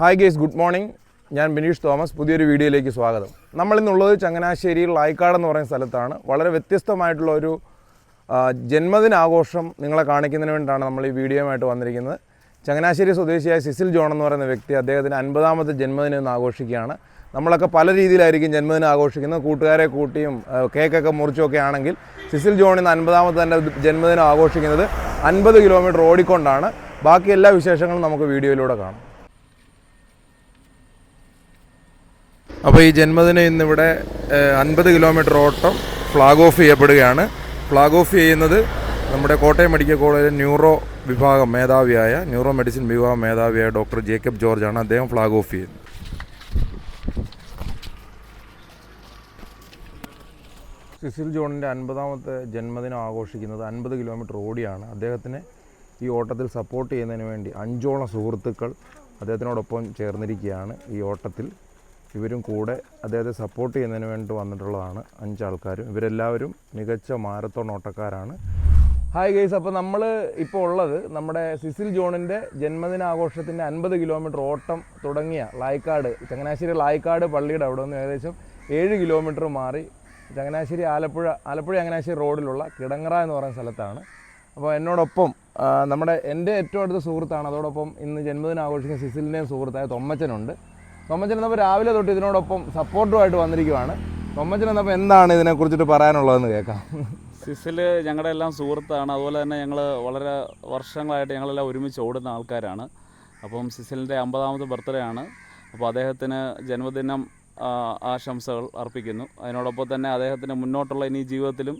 Hi guys good morning ഞാൻ Bineesh Thomas. പുതിയൊരു വീഡിയോയിലേക്ക് സ്വാഗതം. നമ്മളിന്നുള്ളത് ചങ്ങനാശ്ശേരി ആയിക്കാട് എന്ന് പറയുന്ന സ്ഥലത്താണ്. വളരെ വ്യത്യസ്തമായിട്ടുള്ള ഒരു ജന്മദിനാഘോഷം നിങ്ങളെ കാണിക്കുന്നതിന് വേണ്ടിയിട്ടാണ് നമ്മൾ ഈ വീഡിയോയുമായിട്ട് വന്നിരിക്കുന്നത്. ചങ്ങനാശ്ശേരി സ്വദേശിയായ സിസിൽ ജോൺ എന്ന് പറയുന്ന വ്യക്തി അദ്ദേഹത്തിന് അൻപതാമത്തെ ജന്മദിനം ഇന്ന് ആഘോഷിക്കുകയാണ്. നമ്മളൊക്കെ പല രീതിയിലായിരിക്കും ജന്മദിനം ആഘോഷിക്കുന്നത്. കൂട്ടുകാരെ കൂട്ടിയും കേക്കൊക്കെ മുറിച്ചുമൊക്കെ ആണെങ്കിൽ സിസിൽ ജോൺ ഇന്ന് അൻപതാമത്തെ തന്റെ ജന്മദിനം ആഘോഷിക്കുന്നത് അൻപത് കിലോമീറ്റർ ഓടിക്കൊണ്ടാണ്. ബാക്കി എല്ലാ വിശേഷങ്ങളും നമുക്ക് വീഡിയോയിലൂടെ കാണാം. അപ്പോൾ ഈ ജന്മദിനം ഇന്നിവിടെ അൻപത് കിലോമീറ്റർ ഓട്ടം ഫ്ലാഗ് ഓഫ് ചെയ്യപ്പെടുകയാണ്. ഫ്ലാഗ് ഓഫ് ചെയ്യുന്നത് നമ്മുടെ കോട്ടയം മെഡിക്കൽ കോളേജിലെ ന്യൂറോ വിഭാഗം മേധാവിയായ ന്യൂറോ മെഡിസിൻ വിഭാഗം മേധാവിയായ ഡോക്ടർ ജേക്കബ് ജോർജാണ് അദ്ദേഹം ഫ്ലാഗ് ഓഫ് ചെയ്യുന്നത്. സിസിൽ ജോണിന്റെ അൻപതാമത്തെ ജന്മദിനം ആഘോഷിക്കുന്നത് അൻപത് കിലോമീറ്റർ ഓടിയാണ്. അദ്ദേഹത്തിന് ഈ ഓട്ടത്തിൽ സപ്പോർട്ട് ചെയ്യുന്നതിന് വേണ്ടി അഞ്ചോളം സുഹൃത്തുക്കൾ അദ്ദേഹത്തിനോടൊപ്പം ചേർന്നിരിക്കുകയാണ് ഈ ഓട്ടത്തിൽ. ഇവരും കൂടെ അദ്ദേഹത്തെ സപ്പോർട്ട് ചെയ്യുന്നതിന് വേണ്ടി വന്നിട്ടുള്ളതാണ് അഞ്ചാൾക്കാരും. ഇവരെല്ലാവരും മികച്ച മാരത്തോൺ ഓട്ടക്കാരാണ്. ഹായ് ഗൈസ് അപ്പോൾ നമ്മൾ ഇപ്പോൾ ഉള്ളത് നമ്മുടെ സിസിൽ ജോണിന്റെ ജന്മദിനാഘോഷത്തിന്റെ അൻപത് കിലോമീറ്റർ ഓട്ടം തുടങ്ങിയ ലായ്ക്കാട് ചങ്ങനാശ്ശേരി ലായ്ക്കാട് പള്ളിയുടെ അവിടെ നിന്ന് ഏകദേശം ഏഴ് കിലോമീറ്റർ മാറി ചങ്ങനാശ്ശേരി ആലപ്പുഴ ആലപ്പുഴ ചങ്ങനാശ്ശേരി റോഡിലുള്ള കിടങ്ങറ എന്ന് പറയുന്ന സ്ഥലത്താണ്. അപ്പോൾ എന്നോടൊപ്പം നമ്മുടെ എന്റെ ഏറ്റവും അടുത്ത സുഹൃത്താണ്. അതോടൊപ്പം ഇന്ന് ജന്മദിനം ആഘോഷിക്കുന്ന സിസിലിന്റെയും സുഹൃത്തായ തൊമ്മച്ചനുണ്ട്. തൊമ്മച്ചൻ എന്നപ്പോൾ രാവിലെ തൊട്ട് ഇതിനോടൊപ്പം സപ്പോർട്ടുമായിട്ട് വന്നിരിക്കുവാണ്. തൊമ്മച്ചൻ എന്നപ്പോൾ എന്താണ് ഇതിനെക്കുറിച്ചിട്ട് പറയാനുള്ളതെന്ന് കേൾക്കാം. സിസിൽ ഞങ്ങളുടെ എല്ലാം സുഹൃത്താണ്. അതുപോലെ തന്നെ ഞങ്ങൾ വളരെ വർഷങ്ങളായിട്ട് ഞങ്ങളെല്ലാം ഒരുമിച്ച് ഓടുന്ന ആൾക്കാരാണ്. അപ്പം സിസിലിന്റെ അമ്പതാമത് ബർത്ത്ഡേ ആണ്. അപ്പോൾ അദ്ദേഹത്തിന് ജന്മദിനം ആശംസകൾ അർപ്പിക്കുന്നു. അതിനോടൊപ്പം തന്നെ അദ്ദേഹത്തിന് മുന്നോട്ടുള്ള ഇനി ജീവിതത്തിലും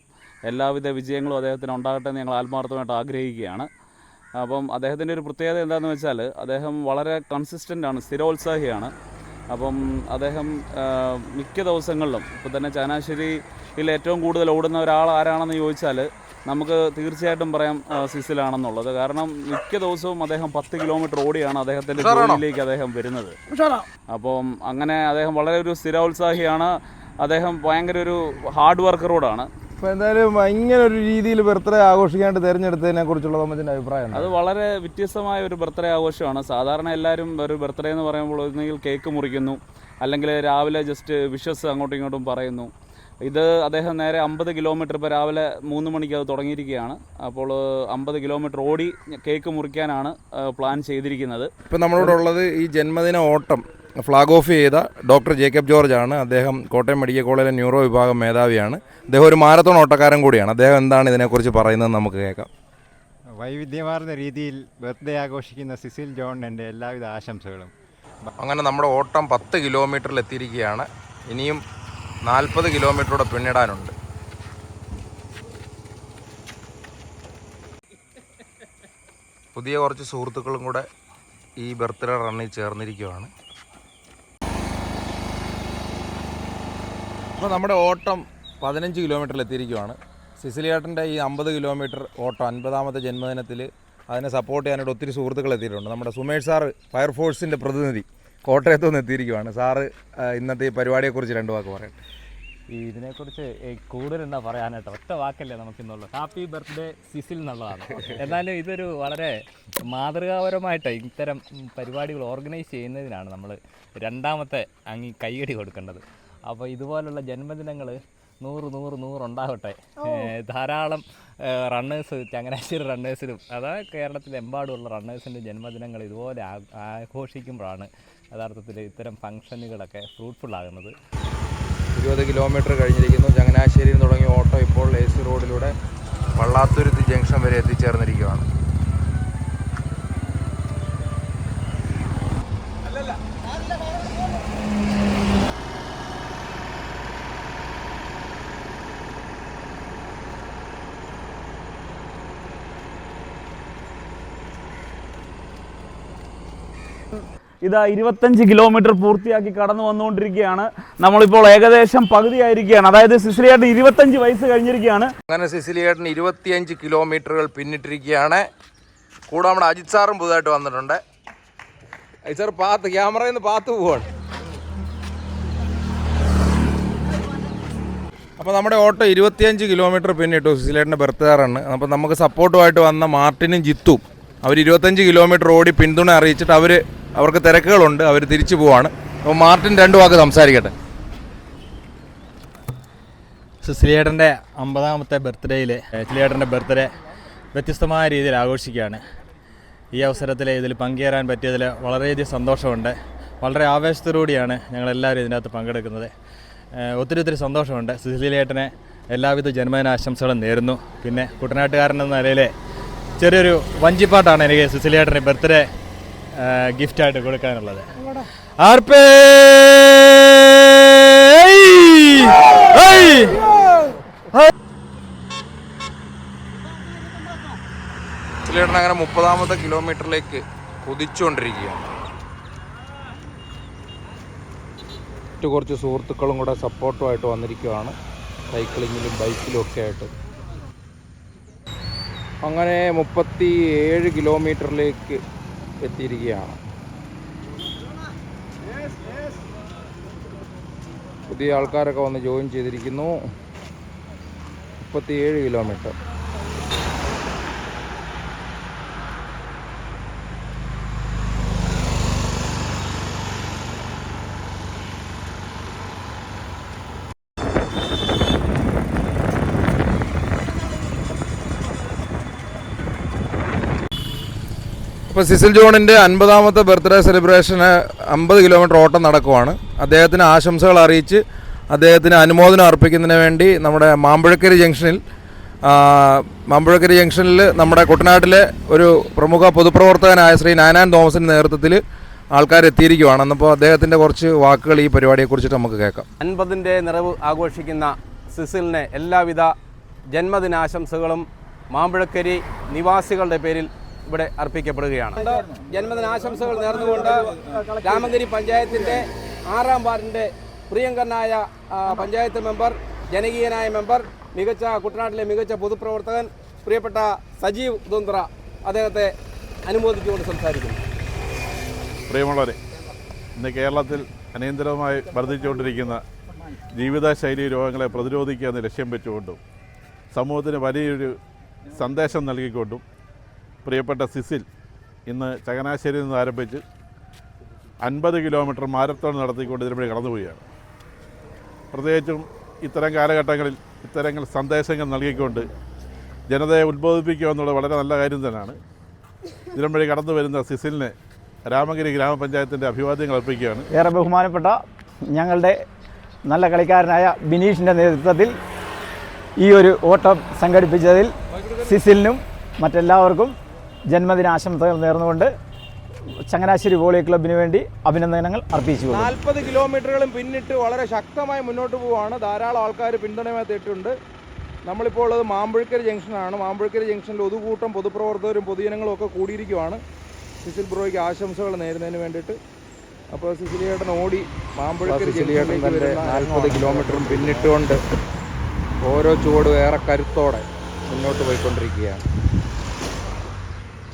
എല്ലാവിധ വിജയങ്ങളും അദ്ദേഹത്തിന് ഉണ്ടാകട്ടെ എന്ന് ഞങ്ങൾ ആത്മാർത്ഥമായിട്ട് ആഗ്രഹിക്കുകയാണ്. അപ്പം അദ്ദേഹത്തിന്റെ ഒരു പ്രത്യേകത എന്താണെന്ന് വെച്ചാൽ അദ്ദേഹം വളരെ കൺസിസ്റ്റന്റ് ആണ് സ്ഥിരോത്സാഹിയാണ്. അപ്പം അദ്ദേഹം മിക്ക ദിവസങ്ങളിലും ഇപ്പോൾ തന്നെ ചങ്ങനാശ്ശേരിയിൽ ഏറ്റവും കൂടുതൽ ഓടുന്ന ഒരാൾ ആരാണെന്ന് ചോദിച്ചാൽ നമുക്ക് തീർച്ചയായിട്ടും പറയാം സിസിലാണെന്നുള്ളത്. കാരണം മിക്ക ദിവസവും അദ്ദേഹം പത്ത് കിലോമീറ്റർ ഓടിയാണ് അദ്ദേഹത്തിന്റെ ജോലിയിലേക്ക് അദ്ദേഹം വരുന്നത്. അപ്പം അങ്ങനെ അദ്ദേഹം വളരെ ഒരു സ്ഥിരോത്സാഹിയാണ്. അദ്ദേഹം ഭയങ്കര ഒരു ഹാർഡ് വർക്കറോടാണ് അപ്പോൾ എന്തായാലും ഇങ്ങനെ ഒരു രീതിയിൽ ബർത്ത്ഡേ ആഘോഷിക്കാണ്ട് തിരഞ്ഞെടുത്തതിനെ കുറിച്ചുള്ള തൊമ്മച്ചന്റെ അഭിപ്രായം അത് വളരെ വ്യത്യസ്തമായ ഒരു ബർത്ത്ഡേ ആഘോഷമാണ്. സാധാരണ എല്ലാവരും ഒരു ബർത്ത്ഡേ എന്ന് പറയുമ്പോൾ ഒന്നുകിൽ കേക്ക് മുറിക്കുന്നു അല്ലെങ്കിൽ രാവിലെ ജസ്റ്റ് വിഷസ് അങ്ങോട്ടും ഇങ്ങോട്ടും പറയുന്നു. ഇത് അദ്ദേഹം നേരെ അമ്പത് കിലോമീറ്റർ ഇപ്പോൾ രാവിലെ മൂന്ന് മണിക്ക് അത് തുടങ്ങിയിരിക്കുകയാണ്. അപ്പോൾ അമ്പത് കിലോമീറ്റർ ഓടി കേക്ക് മുറിക്കാനാണ് പ്ലാൻ ചെയ്തിരിക്കുന്നത്. ഇപ്പം നമ്മളിവിടെ ഉള്ളത് ഈ ജന്മദിന ഓട്ടം ഫ്ലാഗ് ഓഫ് ചെയ്ത ഡോക്ടർ ജേക്കബ് ജോർജ് ആണ്. അദ്ദേഹം കോട്ടയം മെഡിക്കൽ കോളേജിലെ ന്യൂറോ വിഭാഗം മേധാവിയാണ്. അദ്ദേഹം ഒരു മാരത്തോൺ ഓട്ടക്കാരൻ കൂടിയാണ്. അദ്ദേഹം എന്താണ് ഇതിനെക്കുറിച്ച് പറയുന്നത് നമുക്ക് കേൾക്കാം. വൈവിധ്യമാർന്ന രീതിയിൽ ബർത്ത്ഡേ ആഘോഷിക്കുന്ന സിസിൽ ജോൺ എന്റെ എല്ലാവിധ ആശംസകളും. അങ്ങനെ നമ്മുടെ ഓട്ടം പത്ത് കിലോമീറ്ററിൽ എത്തിയിരിക്കുകയാണ്. ഇനിയും നാൽപ്പത് കിലോമീറ്ററൂടെ പിന്നിടാനുണ്ട്. പുതിയ കുറച്ച് സുഹൃത്തുക്കളും കൂടെ ഈ ബർത്ത്ഡേ റണ്ണിൽ ചേർന്നിരിക്കുകയാണ് അപ്പോൾ നമ്മുടെ ഓട്ടം പതിനഞ്ച് കിലോമീറ്ററിൽ എത്തിയിരിക്കുവാണ്. സിസിലിയേട്ടന്റെ ഈ അമ്പത് കിലോമീറ്റർ ഓട്ടം അൻപതാമത്തെ ജന്മദിനത്തിൽ അതിനെ സപ്പോർട്ട് ചെയ്യാനായിട്ട് ഒത്തിരി സുഹൃത്തുക്കൾ എത്തിയിട്ടുണ്ട്. നമ്മുടെ സുമേഷ് സാറ് ഫയർഫോഴ്സിന്റെ പ്രതിനിധി കോട്ടയത്ത് നിന്ന് എത്തിയിരിക്കുവാണ്. സാറ് ഇന്നത്തെ ഈ പരിപാടിയെക്കുറിച്ച് രണ്ട് വാക്ക് പറയാം ഈ ഇതിനെക്കുറിച്ച് കൂടുതൽ എന്താ പറയാനായിട്ട്? ഒറ്റ വാക്കല്ലേ നമുക്കിന്നുള്ളൂ. ഹാപ്പി ബർത്ത്ഡേ സിസിൽ എന്നുള്ളതാണ്. എന്നാലും ഇതൊരു വളരെ മാതൃകാപരമായിട്ട് ഇത്തരം പരിപാടികൾ ഓർഗനൈസ് ചെയ്യുന്നതിനാണ് നമ്മൾ രണ്ടാമത്തെ അങ്ങ് കൈയടി കൊടുക്കേണ്ടത്. അപ്പോൾ ഇതുപോലുള്ള ജന്മദിനങ്ങൾ നൂറ് നൂറ് നൂറുണ്ടാവട്ടെ ഉണ്ടാവട്ടെ. ധാരാളം റണ്ണേഴ്സ് ചങ്ങനാശ്ശേരി റണ്ണേഴ്സിലും അതാ കേരളത്തിലെമ്പാടുമുള്ള റണ്ണേഴ്സിന്റെ ജന്മദിനങ്ങൾ ഇതുപോലെ ആഘോഷിക്കുമ്പോഴാണ് യഥാർത്ഥത്തിൽ ഇത്തരം ഫംഗ്ഷനുകളൊക്കെ ഫ്രൂട്ട്ഫുൾ ആകുന്നത്. ഇരുപത് കിലോമീറ്റർ കഴിഞ്ഞിരിക്കുന്നു. ചങ്ങനാശ്ശേരിയിൽ നിന്ന് തുടങ്ങിയ ഓട്ടോ ഇപ്പോൾ എ സി റോഡിലൂടെ വള്ളാത്തുരുത്തി ജംഗ്ഷൻ വരെ എത്തിച്ചേർന്നിരിക്കുകയാണ്. ഇതാ ഇരുപത്തഞ്ച് കിലോമീറ്റർ പൂർത്തിയാക്കി കടന്നു വന്നുകൊണ്ടിരിക്കുകയാണ്. നമ്മളിപ്പോൾ ഏകദേശം പകുതിയായിരിക്കുകയാണ്. അതായത് സിസിലിയേട്ടൻ ഇരുപത്തഞ്ച് വയസ്സ് കഴിഞ്ഞിരിക്കുകയാണ്. അങ്ങനെ സിസിലിയേട്ടൻ ഇരുപത്തിയഞ്ച് കിലോമീറ്ററുകൾ പിന്നിട്ടിരിക്കുകയാണ്. കൂടെ നമ്മുടെ അജിത് സാറും പുതുതായിട്ട് വന്നിട്ടുണ്ട്. അജിത് സാർ പാത്ത് ക്യാമറയിൽ നിന്ന് പാത്ത് പോവാണ്. അപ്പോൾ നമ്മുടെ ഓട്ടോ ഇരുപത്തിയഞ്ച് കിലോമീറ്റർ പിന്നിട്ടു സിസിലേട്ടന്റെ ബർത്ത്ഡേറാണ് അപ്പോൾ നമുക്ക് സപ്പോർട്ടുമായിട്ട് വന്ന മാർട്ടിനും ജിത്തും. അവർ ഇരുപത്തഞ്ച് കിലോമീറ്റർ ഓടി പിന്തുണ അറിയിച്ചിട്ട് അവർ അവർക്ക് തിരക്കുകളുണ്ട് അവർ തിരിച്ചു പോവാണ്. അപ്പോൾ മാർട്ടിൻ രണ്ട് വാക്ക് സംസാരിക്കട്ടെ. സുശ്രീയേട്ടന്റെ അമ്പതാമത്തെ ബർത്ത്ഡേയിൽ ചിലിയേട്ടന്റെ ബർത്ത്ഡേ വ്യത്യസ്തമായ രീതിയിൽ ആഘോഷിക്കുകയാണ്. ഈ അവസരത്തിൽ ഇതിൽ പങ്കുചേരാൻ പറ്റിയതിൽ വളരെയധികം സന്തോഷമുണ്ട്. വളരെ ആവേശത്തോടുകൂടിയാണ് ഞങ്ങളെല്ലാവരും ഇതിനകത്ത് പങ്കെടുക്കുന്നത്. ഒത്തിരി ഒത്തിരി സന്തോഷമുണ്ട്. സുശീലേട്ടനെ എല്ലാവിധ ജന്മദിന ആശംസകളും നേരുന്നു. പിന്നെ കുട്ടനാട്ടുകാരൻ എന്ന നിലയിൽ ചെറിയൊരു വഞ്ചിപ്പാട്ടാണ് എനിക്ക് സുശീലേട്ടന് ബർത്ത്ഡേ ഗിഫ്റ്റായിട്ട് കൊടുക്കാനുള്ളത്. ആർപ്പേ? അങ്ങനെ മുപ്പതാമത്തെ കിലോമീറ്ററിലേക്ക് കുതിച്ചുകൊണ്ടിരിക്കുകയാണ്. മറ്റു കുറച്ച് സുഹൃത്തുക്കളും കൂടെ സപ്പോർട്ടുമായിട്ട് വന്നിരിക്കുകയാണ് സൈക്ലിങ്ങിലും ബൈക്കിലും ഒക്കെ ആയിട്ട്. അങ്ങനെ മുപ്പത്തി ഏഴ് കിലോമീറ്ററിലേക്ക് എത്തിയിരിക്കുകയാണ്. പുതിയ ആൾക്കാരൊക്കെ വന്ന് ജോയിൻ ചെയ്തിരിക്കുന്നു. മുപ്പത്തിയേഴ് കിലോമീറ്റർ ഇപ്പോൾ സിസിൽ ജോണിന്റെ അൻപതാമത്തെ ബർത്ത്ഡേ സെലിബ്രേഷന് അമ്പത് കിലോമീറ്റർ ഓട്ടം നടക്കുവാണ്. അദ്ദേഹത്തിന് ആശംസകൾ അറിയിച്ച് അദ്ദേഹത്തിന് അനുമോദനം അർപ്പിക്കുന്നതിന് വേണ്ടി നമ്മുടെ മാമ്പഴക്കരി ജംഗ്ഷനിൽ മാമ്പഴക്കരി ജംഗ്ഷനിൽ നമ്മുടെ കുട്ടനാട്ടിലെ ഒരു പ്രമുഖ പൊതുപ്രവർത്തകനായ ശ്രീ നാനാൻ തോമസിന്റെ നേതൃത്വത്തിൽ ആൾക്കാർ എത്തിയിരിക്കുവാണ്. എന്നപ്പോൾ അദ്ദേഹത്തിന്റെ കുറച്ച് വാക്കുകൾ ഈ പരിപാടിയെക്കുറിച്ചിട്ട് നമുക്ക് കേൾക്കാം. അൻപതിന്റെ നിറവ് ആഘോഷിക്കുന്ന സിസിലിന് എല്ലാവിധ ജന്മദിനാശംസകളും മാമ്പഴക്കരി നിവാസികളുടെ പേരിൽ ഇവിടെ അർപ്പിക്കപ്പെടുകയാണ്. ജന്മദിനാശംസകൾ നേർന്നുകൊണ്ട് രാമഗിരി പഞ്ചായത്തിന്റെ ആറാം വാർഡിന്റെ പ്രിയങ്കരനായ പഞ്ചായത്ത് മെമ്പർ ജനകീയനായ മെമ്പർ മികച്ച കുട്ടനാട്ടിലെ മികച്ച പൊതുപ്രവർത്തകൻ പ്രിയപ്പെട്ട സജീവ് ഉദന്ത്ര അദ്ദേഹത്തെ അനുമോദിച്ചുകൊണ്ട് സംസാരിക്കുന്നു. പ്രിയമുള്ളവരെ ഇന്ന് കേരളത്തിൽ അനിയന്ത്രിതമായി വർദ്ധിച്ചുകൊണ്ടിരിക്കുന്ന ജീവിതശൈലി രോഗങ്ങളെ പ്രതിരോധിക്കുക എന്ന ലക്ഷ്യം വെച്ചുകൊണ്ടും സമൂഹത്തിന് വലിയൊരു സന്ദേശം നൽകിക്കൊണ്ടും പ്രിയപ്പെട്ട സിസിൽ ഇന്ന് ചങ്ങനാശ്ശേരിയിൽ നിന്ന് ആരംഭിച്ച് അൻപത് കിലോമീറ്റർ മാരത്തോൺ നടത്തിക്കൊണ്ട് ഇതിനുവേണ്ടി കടന്നുപോവുകയാണ്. പ്രത്യേകിച്ചും ഇത്തരം കാലഘട്ടങ്ങളിൽ ഇത്തരം സന്ദേശങ്ങൾ നൽകിക്കൊണ്ട് ജനതയെ ഉത്ബോധിപ്പിക്കുക എന്നുള്ളത് വളരെ നല്ല കാര്യം തന്നെയാണ്. ഇതിനും വഴി കടന്നു വരുന്ന സിസിലിനെ രാമഗിരി ഗ്രാമപഞ്ചായത്തിന്റെ അഭിവാദ്യങ്ങൾ അർപ്പിക്കുകയാണ്. ഏറെ ബഹുമാനപ്പെട്ട ഞങ്ങളുടെ നല്ല കളിക്കാരനായ ബിനീഷിന്റെ നേതൃത്വത്തിൽ ഈ ഒരു ഓട്ടം സംഘടിപ്പിച്ചതിൽ സിസിലിനും മറ്റെല്ലാവർക്കും ജന്മദിനാശംസകൾ നേർന്നുകൊണ്ട് ചങ്ങനാശ്ശേരി വോളി ക്ലബിന് വേണ്ടി അഭിനന്ദനങ്ങൾ അർപ്പിച്ചു നാൽപ്പത് കിലോമീറ്ററുകളും പിന്നിട്ട് വളരെ ശക്തമായി മുന്നോട്ട് പോവുകയാണ് ധാരാളം ആൾക്കാർ പിന്തുണയുമായി എത്തിയിട്ടുണ്ട്. നമ്മളിപ്പോൾ ഉള്ളത് മാമ്പഴക്കരി ജംഗ്ഷനാണ്. മാമ്പഴക്കരി ജംഗ്ഷനിൽ ഒതുകൂട്ടം പൊതുപ്രവർത്തകരും പൊതുജനങ്ങളും ഒക്കെ കൂടിയിരിക്കുവാണ്. സിസിൽ ബ്രോയ്ക്ക് ആശംസകൾ നേരുന്നതിന് വേണ്ടിയിട്ട്. അപ്പോൾ സിസിലിയേട്ടൻ ഓടി മാമ്പഴക്കരി സിസിലിയേട്ടൻ തന്റെ നാൽപ്പത് കിലോമീറ്ററും പിന്നിട്ടുകൊണ്ട് ഓരോ ചുവടും ഏറെ കരുത്തോടെ മുന്നോട്ട് പോയിക്കൊണ്ടിരിക്കുകയാണ്.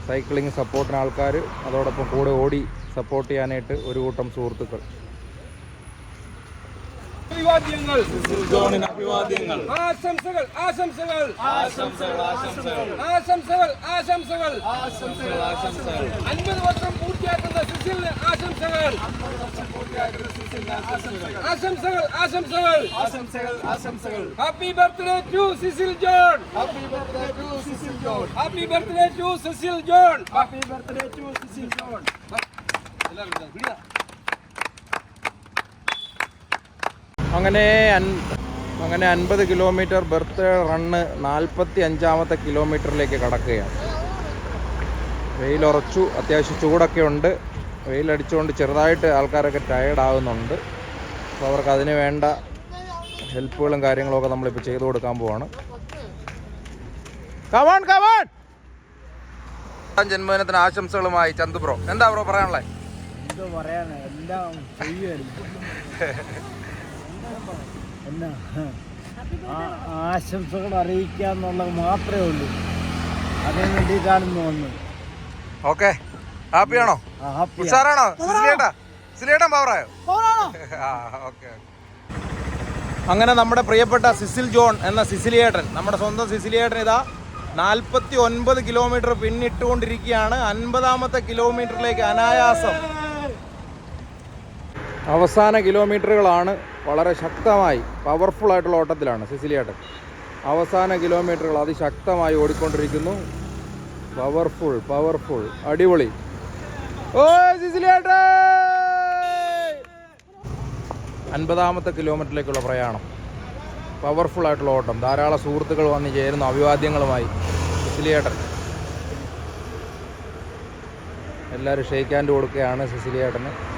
സൈക്ലിംഗ് സപ്പോർട്ടിന് ആൾക്കാർ അതോടൊപ്പം കൂടെ ഓടി സപ്പോർട്ട് ചെയ്യാനായിട്ട് ഒരു കൂട്ടം സുഹൃത്തുക്കൾ. ആശംസകൾ ആശംസകൾ. ആശംസകൾ ആശംസകൾ. ആശംസകൾ ആശംസകൾ. അൻപത് വർഷം പൂർത്തിയാക്കുന്ന സിസിലിന് ആശംസകൾ. ആശംസകൾ. ആശംസകൾ ആശംസകൾ. ആശംസകൾ happy birthday to Cecil John happy birthday to Cecil John happy birthday to Cecil John happy birthday to Cecil John എല്ലാവരും അങ്ങനെ അങ്ങനെ അൻപത് കിലോമീറ്റർ ബർത്ത് റണ്ണ് നാൽപ്പത്തി അഞ്ചാമത്തെ കിലോമീറ്ററിലേക്ക് കടക്കുകയാണ്. വെയിലുറച്ചു അത്യാവശ്യം ചൂടൊക്കെ ഉണ്ട്. വെയിലടിച്ചുകൊണ്ട് ചെറുതായിട്ട് ആൾക്കാരൊക്കെ ടയേർഡ് ആകുന്നുണ്ട് അപ്പോൾ അവർക്ക് അതിന് വേണ്ട ഹെൽപ്പുകളും കാര്യങ്ങളൊക്കെ നമ്മളിപ്പോൾ ചെയ്തു കൊടുക്കാൻ പോവാണ്. കവാൺ കവാൺ ജന്മദിനത്തിന് ആശംസകളുമായി ചന്തു ബ്രോ. എന്താ ബ്രോ പറയാനുള്ളത് എന്തോ പറയാനാ? എല്ലാം ചെയ്യുമായിരുന്നു എന്നാ ആ- ആശംസകൾ അറിയിക്കുക എന്നുള്ളത് മാത്രമേ ഉള്ളൂ. അതിന് വേണ്ടിയിട്ടാണ് തോന്നുന്നത് വന്നത്. ഓക്കെ. ഹാപ്പിയാണോ. ഉഷാറാണോ? സിലിയേട്ടാ പവറായോ? ആ ഓക്കെ അങ്ങനെ നമ്മുടെ പ്രിയപ്പെട്ട സിസിൽ ജോൺ എന്ന സിസിലിയേട്ടൻ നമ്മുടെ സ്വന്തം സിസിലിയേട്ടൻ ഇതാ നാൽപ്പത്തി ഒൻപത് കിലോമീറ്റർ പിന്നിട്ടുകൊണ്ടിരിക്കുകയാണ്. അൻപതാമത്തെ കിലോമീറ്ററിലേക്ക് അനായാസം. അവസാന കിലോമീറ്ററുകളാണ് വളരെ ശക്തമായി പവർഫുള്ളായിട്ടുള്ള ഓട്ടത്തിലാണ് സിസിലിയേട്ടൻ. അവസാന കിലോമീറ്ററുകൾ അതിശക്തമായി ഓടിക്കൊണ്ടിരിക്കുന്നു. പവർഫുൾ പവർഫുൾ അടിപൊളി. ഓ സിസിലിയേട്ടൻ അൻപതാമത്തെ കിലോമീറ്ററിലേക്കുള്ള പ്രയാണം. പവർഫുള്ളായിട്ടുള്ള ഓട്ടം. ധാരാളം സുഹൃത്തുക്കൾ വന്ന് ചേരുന്നു അഭിവാദ്യങ്ങളുമായി സിസിലിയേട്ടൻ. എല്ലാവരും ഷെയ്ക്ക് ഹാൻഡ് കൊടുക്കുകയാണ് സിസിലിയേട്ടന്.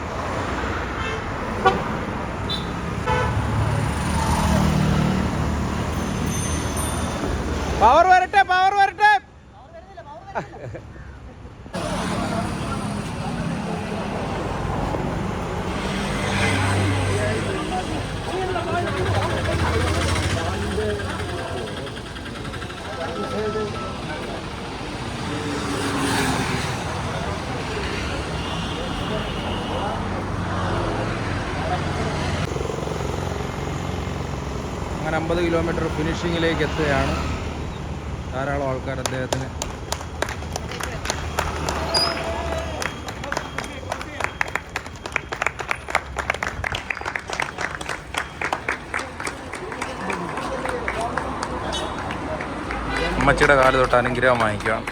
പവർ വരട്ടെ പവർ വരട്ടെ. അങ്ങനെ അമ്പത് കിലോമീറ്റർ ഫിനിഷിങ്ങിലേക്ക് എത്തുകയാണ്. ധാരാളം ആൾക്കാർ അദ്ദേഹത്തിന് അമ്മച്ചിയുടെ കാൽ തൊട്ട് അനുഗ്രഹം വാങ്ങിക്കാം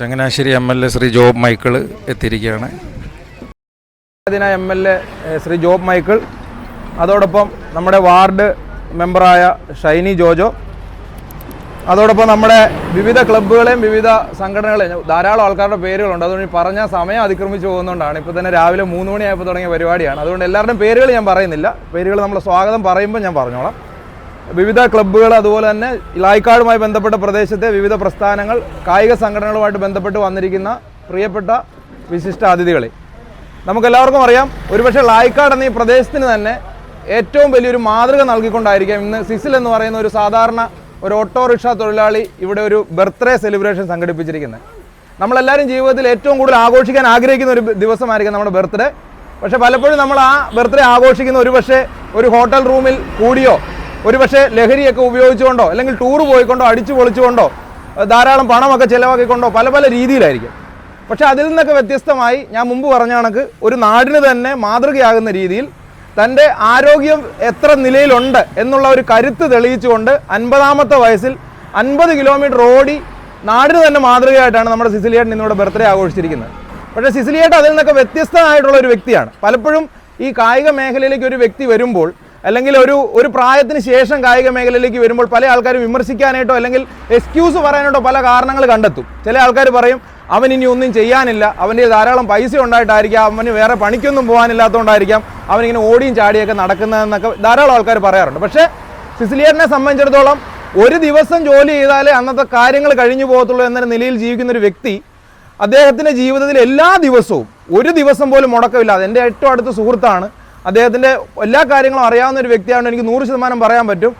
Changanassery M L A Shri Job Michael എത്തിയിരിക്കുകയാണ്. ദിന M L A Shri Job Michael. അതോടൊപ്പം നമ്മുടെ വാർഡ് മെമ്പറായ ഷൈനി ജോജോ. അതോടൊപ്പം നമ്മുടെ വിവിധ ക്ലബ്ബുകളെയും വിവിധ സംഘടനകളെയും ധാരാളം ആൾക്കാരുടെ പേരുകളുണ്ട്. അതുകൊണ്ട് പറഞ്ഞ സമയം അതിക്രമിച്ച് പോകുന്നതുകൊണ്ടാണ് ഇപ്പോൾ തന്നെ രാവിലെ മൂന്ന് മണിയായപ്പോൾ തുടങ്ങിയ പരിപാടിയാണ്. അതുകൊണ്ട് എല്ലാവരുടെയും പേരുകൾ ഞാൻ പറയുന്നില്ല. പേരുകൾ നമ്മൾ സ്വാഗതം പറയുമ്പോൾ ഞാൻ പറഞ്ഞോളാം. വിവിധ ക്ലബ്ബുകൾ അതുപോലെ തന്നെ ലായ്ക്കാടുമായി ബന്ധപ്പെട്ട പ്രദേശത്തെ വിവിധ പ്രസ്ഥാനങ്ങൾ കായിക സംഘടനകളുമായിട്ട് ബന്ധപ്പെട്ട് വന്നിരിക്കുന്ന പ്രിയപ്പെട്ട വിശിഷ്ട അതിഥികളെ. നമുക്കെല്ലാവർക്കും അറിയാം ഒരുപക്ഷെ ലായ്ക്കാട് എന്ന ഈ പ്രദേശത്തിന് തന്നെ ഏറ്റവും വലിയൊരു മാതൃക നൽകിക്കൊണ്ടായിരിക്കാം ഇന്ന് സിസിൽ എന്ന് പറയുന്ന ഒരു സാധാരണ ഒരു ഓട്ടോറിക്ഷ തൊഴിലാളി ഇവിടെ ഒരു ബർത്ത്ഡേ സെലിബ്രേഷൻ സംഘടിപ്പിച്ചിരിക്കുന്നത്. നമ്മളെല്ലാവരും ജീവിതത്തിൽ ഏറ്റവും കൂടുതൽ ആഘോഷിക്കാൻ ആഗ്രഹിക്കുന്ന ഒരു ദിവസമായിരിക്കും നമ്മുടെ ബർത്ത്ഡേ. പക്ഷേ പലപ്പോഴും നമ്മൾ ആ ബർത്ത്ഡേ ആഘോഷിക്കുന്ന ഒരു പക്ഷേ ഒരു ഹോട്ടൽ റൂമിൽ കൂടിയോ ഒരു പക്ഷേ ലഹരിയൊക്കെ ഉപയോഗിച്ചുകൊണ്ടോ അല്ലെങ്കിൽ ടൂർ പോയിക്കൊണ്ടോ അടിച്ചു പൊളിച്ചുകൊണ്ടോ ധാരാളം പണമൊക്കെ ചിലവാക്കിക്കൊണ്ടോ പല പല രീതിയിലായിരിക്കും. പക്ഷെ അതിൽ നിന്നൊക്കെ വ്യത്യസ്തമായി ഞാൻ മുമ്പ് പറഞ്ഞ കണക്ക് ഒരു നാടിന് തന്നെ മാതൃകയാകുന്ന രീതിയിൽ തന്റെ ആരോഗ്യം എത്ര നിലയിലുണ്ട് എന്നുള്ള ഒരു കരുത്ത് തെളിയിച്ചുകൊണ്ട് അൻപതാമത്തെ വയസ്സിൽ അൻപത് കിലോമീറ്റർ ഓടി നാടിന് തന്നെ മാതൃകയായിട്ടാണ് നമ്മുടെ സിസിലിയേട്ടൻ ഇന്നിവിടെ ബർത്ത്ഡേ ആഘോഷിച്ചിരിക്കുന്നത്. പക്ഷേ സിസിലിയേട്ടൻ അതിൽ നിന്നൊക്കെ വ്യത്യസ്തമായിട്ടുള്ള ഒരു വ്യക്തിയാണ്. പലപ്പോഴും ഈ കായിക മേഖലയിലേക്ക് ഒരു വ്യക്തി വരുമ്പോൾ അല്ലെങ്കിൽ ഒരു ഒരു പ്രായത്തിന് ശേഷം കായിക മേഖലയിലേക്ക് വരുമ്പോൾ പല ആൾക്കാരും വിമർശിക്കാനായിട്ടോ അല്ലെങ്കിൽ എക്സ്ക്യൂസ് പറയാനായിട്ടോ പല കാരണങ്ങൾ കണ്ടെത്തും. ചില ആൾക്കാർ പറയും അവൻ ഇനി ഒന്നും ചെയ്യാനില്ല. അവന്റെ ധാരാളം പൈസ ഉണ്ടായിട്ടായിരിക്കാം. അവന് വേറെ പണിക്കൊന്നും പോകാനില്ലാത്തതുകൊണ്ടായിരിക്കാം അവനിങ്ങനെ ഓടിയും ചാടിയൊക്കെ നടക്കുന്നതെന്നൊക്കെ ധാരാളം ആൾക്കാർ പറയാറുണ്ട്. പക്ഷേ സിസിലിയറിനെ സംബന്ധിച്ചിടത്തോളം ഒരു ദിവസം ജോലി ചെയ്താലേ അന്നത്തെ കാര്യങ്ങൾ കഴിഞ്ഞു പോകത്തുള്ളൂ എന്ന നിലയിൽ ജീവിക്കുന്ന ഒരു വ്യക്തി അദ്ദേഹത്തിന്റെ ജീവിതത്തിൽ എല്ലാ ദിവസവും ഒരു ദിവസം പോലും മുടക്കമില്ലാതെ എന്റെ ഏറ്റവും അടുത്ത സുഹൃത്താണ്. അദ്ദേഹത്തിന്റെ എല്ലാ കാര്യങ്ങളും അറിയാവുന്ന ഒരു വ്യക്തിയാണ് എനിക്ക് നൂറ് ശതമാനം പറയാൻ പറ്റും.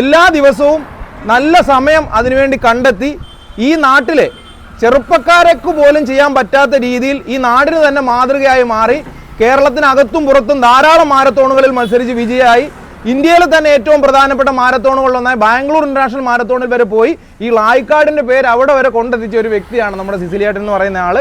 എല്ലാ ദിവസവും നല്ല സമയം അതിനുവേണ്ടി കണ്ടെത്തി ഈ നാട്ടിലെ ചെറുപ്പക്കാരക്ക് പോലും ചെയ്യാൻ പറ്റാത്ത രീതിയിൽ ഈ നാടിന് തന്നെ മാതൃകയായി മാറി കേരളത്തിനകത്തും പുറത്തും ധാരാളം മാരത്തോണുകളിൽ മത്സരിച്ച് വിജയമായി. ഇന്ത്യയിലെ തന്നെ ഏറ്റവും പ്രധാനപ്പെട്ട മാരത്തോണുകളിലൊന്നായ ബാംഗ്ലൂർ ഇന്റർനാഷണൽ മാരത്തോണിൽ വരെ പോയി ഈ ലായ്ക്കാടിന്റെ പേര് അവിടെ വരെ കൊണ്ടെത്തിച്ച ഒരു വ്യക്തിയാണ് നമ്മുടെ സിസിലിയാട്ടൻ എന്ന് പറയുന്ന ആൾ.